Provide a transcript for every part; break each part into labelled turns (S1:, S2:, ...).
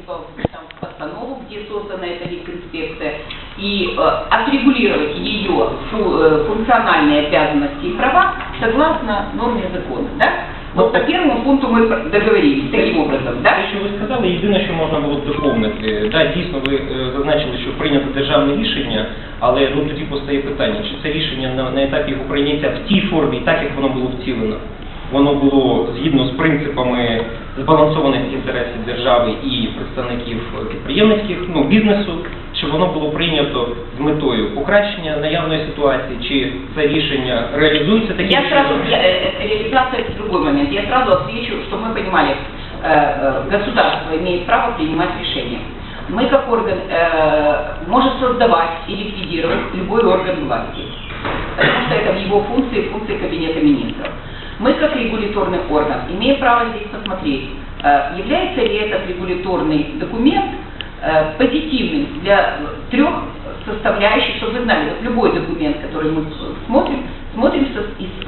S1: либо там, в постанову, где создана эта инспекция, и э, отрегулировать ее фу- э, функциональные обязанности и права согласно норме закона. Да? Вот по первому пункту мы договорились таким образом. Да?
S2: Те, що ви сказали, єдине, що можна було б доповнити. Да, дійсно, ви е, зазначили, що прийнято державне рішення, але ну тоді постає питання, чи це рішення на, на етапі його прийняття в тій формі, так як воно було втілено. Воно було згідно з принципами збалансованих інтересів держави і представників е, підприємницьких ну, бізнесу, чи воно було прийнято з метою покращення наявної ситуації, чи це рішення реалізується таким
S1: Я сразу,
S2: чином?
S1: я, э, э, реализация это другой момент. Я сразу отвечу, чтобы мы понимали, э, э, государство имеет право принимать решения. Мы как орган э, может создавать и ликвидировать любой орган власти, потому что это в его функции, функции Кабинета министров. Мы как регуляторный орган имеем право здесь посмотреть, э, является ли этот регуляторный документ э, позитивным для трех составляющих, чтобы вы знали, вот любой документ, который мы смотрим, смотрим,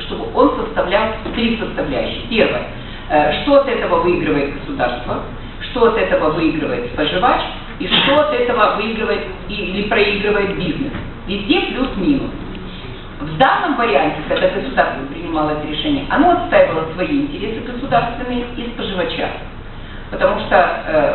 S1: чтобы он составлял три составляющие. Первое, э, что от этого выигрывает государство, что от этого выигрывает споживач, и что от этого выигрывает или проигрывает бизнес. Везде плюс-минус. В данном варианте, когда государство принимало это решение, оно отстаивало свои интересы государственные и споживача. Потому что э,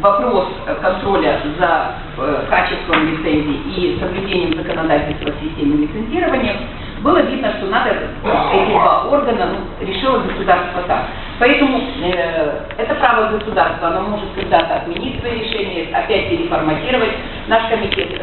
S1: вопрос контроля за э, качеством лицензий и соблюдением законодательства в системе лицензирования было видно, что надо эти два органа, ну, решило государство так. Поэтому э, это право государства, оно может когда-то отменить свои решения, опять переформатировать. Наш комитет